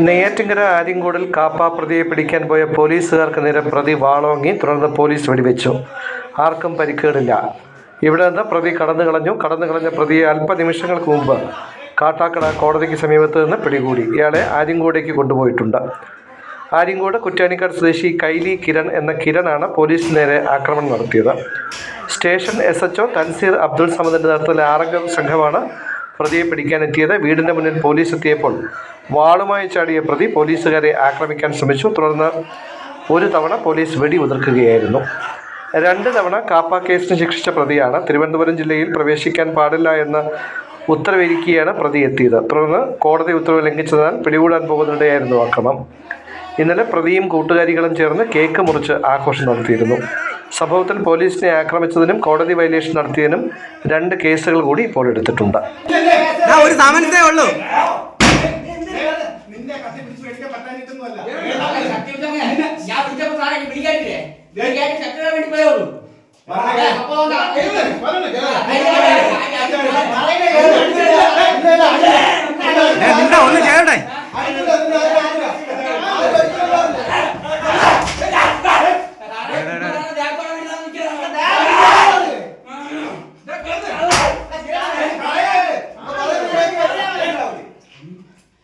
നെയ്യാറ്റിങ്കര ആര്യങ്കോടിൽ കാപ്പ പ്രതിയെ പിടിക്കാൻ പോയ പോലീസുകാർക്ക് നേരെ പ്രതി വാളോങ്ങി. തുടർന്ന് പോലീസ് വെടിവെച്ചു. ആർക്കും പരിക്കേടില്ല. ഇവിടെ നിന്ന് പ്രതി കടന്നു കളഞ്ഞു. കടന്നു കളഞ്ഞ പ്രതിയെ അല്പനിമിഷങ്ങൾക്ക് മുമ്പ് കാട്ടാക്കട കോടതിക്ക് സമീപത്ത് നിന്ന് പിടികൂടി. ഇയാളെ ആര്യങ്കോടേക്ക് കൊണ്ടുപോയിട്ടുണ്ട്. ആര്യങ്കോട് കുറ്റാനിക്കാട് സ്വദേശി കൈലി കിരൺ എന്ന കിരണാണ് പോലീസിന് നേരെ ആക്രമണം നടത്തിയത്. Station S H O Tanseer Abdul സമദിന്റെ നേതൃത്വത്തിലെ ആറംഗ സംഘമാണ് പ്രതിയെ പിടിക്കാനെത്തിയത് വീടിന്റെ മുന്നിൽ പോലീസ് എത്തിയപ്പോൾ വാളുമായി ചാടിയ പ്രതി പോലീസുകാരെ ആക്രമിക്കാൻ ശ്രമിച്ചു. തുടർന്ന് ഒരു തവണ പോലീസ് വെടി ഉതിർക്കുകയായിരുന്നു രണ്ട് തവണ കാപ്പ കേസിന് ശിക്ഷിച്ച പ്രതിയാണ് തിരുവനന്തപുരം ജില്ലയിൽ പ്രവേശിക്കാൻ പാടില്ല എന്ന് ഉത്തരവിരിക്കുകയാണ് പ്രതി എത്തിയത്. തുടർന്ന് കോടതി ഉത്തരവ് ലംഘിച്ചതിനാൽ പിടികൂടാൻ പോകുന്നതിനിടെയായിരുന്നു അക്രമം ഇന്നലെ പ്രതിയും കൂട്ടുകാരികളും ചേർന്ന് കേക്ക് മുറിച്ച് ആഘോഷം നടത്തിയിരുന്നു. സംഭവത്തിൽ പോലീസിനെ ആക്രമിച്ചതിനും കോടതി വയലേഷൻ നടത്തിയതിനും രണ്ട് കേസുകൾ കൂടി ഇപ്പോൾ എടുത്തിട്ടുണ്ട് ഞാൻ ഒരു ഉള്ളൂ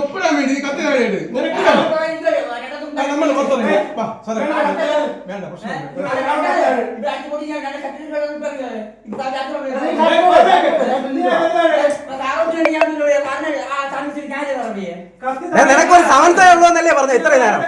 ഒപ്പിടാൻ വേണ്ടി നീ കത്തി താഴെയിട്ട് നമ്മൾ സാറേ. വേണ്ട പ്രശ്നമില്ല. ഏ, നിനക്കൊരു സമൻസേ ഉള്ളൂ. എന്നല്ലേ പറഞ്ഞു ഇത്രയും നേരം?